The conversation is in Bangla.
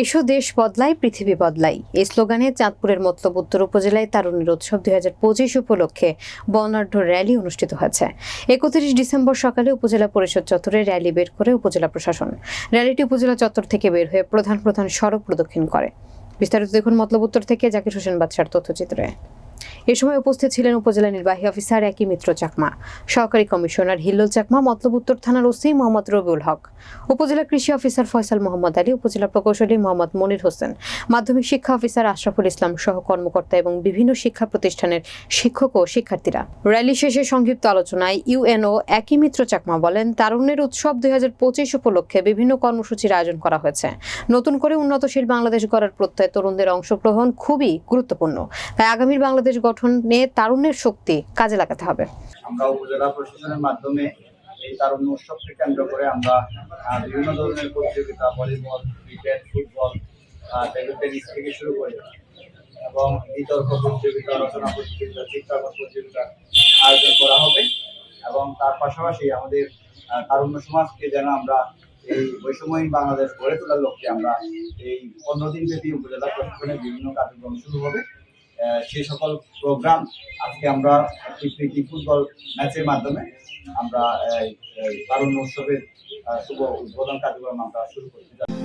এসো দেশ বদলাই, পৃথিবী বদলাই। এই স্লোগানে চাঁদপুরের মতলব উত্তর উপজেলায় তারুণের উৎসব দুই হাজার পঁচিশ উপলক্ষে বর্ণাঢ্য র্যালি অনুষ্ঠিত হয়েছে। একত্রিশ ডিসেম্বর সকালে উপজেলা পরিষদ চত্বরে র্যালি বের করে উপজেলা প্রশাসন। র্যালিটি উপজেলা চত্বর থেকে বের হয়ে প্রধান প্রধান সড়ক প্রদক্ষিণ করে। বিস্তারিত দেখুন মতলব উত্তর থেকে জাকির হোসেন বাদশার তথ্যচিত্রে। এ সময় উপস্থিত ছিলেন উপজেলা নির্বাহী অফিসার একই মিত্র চাকমা। সহকারী কমিশনার হিল্লোল চাকমা, মতলব উত্তর থানার ওসি মোহাম্মদ রবিউল হক। উপজেলা কৃষি অফিসার ফয়সাল মোহাম্মদ আলী, উপজেলা প্রকৌশলী মোহাম্মদ মনির হোসেন, মাধ্যমিক শিক্ষা অফিসার আশরাফুল ইসলাম সহ কর্মকর্তা এবং বিভিন্ন শিক্ষা প্রতিষ্ঠানের শিক্ষক ও শিক্ষার্থীরা। র্যালি শেষে সংক্ষিপ্ত আলোচনায় ইউএনও একই মিত্র চাকমা বলেন, তারুণ্যের উৎসব দুই হাজার পঁচিশ উপলক্ষে বিভিন্ন কর্মসূচির আয়োজন করা হয়েছে। নতুন করে উন্নতশীল বাংলাদেশ গড়ার প্রত্যয় তরুণদের অংশগ্রহণ খুবই গুরুত্বপূর্ণ। তাই আগামীর বাংলাদেশ গঠনে তারুণ্যের শক্তি কাজে লাগাতে হবে। আমরা উপজেলা প্রশাসনের মাধ্যমে এই তারুণ্য উৎসবকে কেন্দ্র করে আমরা বিভিন্ন ধরনের প্রতিযোগিতা, volleyball, cricket, football table tennis থেকে শুরু করে, এবং বিতর্ক প্রতিযোগিতা, রচনা প্রতিযোগিতা, চিত্রাঙ্কন প্রতিযোগিতা আয়োজন করা হবে, এবং তার পাশাপাশি আমাদের তারুণ্য সমাজকে যেন আমরা এই বৈষম্যহীন বাংলাদেশ গড়ে তোলার লক্ষ্যে আমরা এই পনেরো দিন ব্যাপী উপজেলা প্রশাসনের বিভিন্ন কার্যক্রম শুরু হবে। সেই সকল প্রোগ্রাম আজকে আমরা একটি প্রীতি ফুটবল ম্যাচের মাধ্যমে আমরা এই উৎসবের শুভ উদ্বোধন কার্যক্রম আমরা শুরু করতে যাচ্ছি।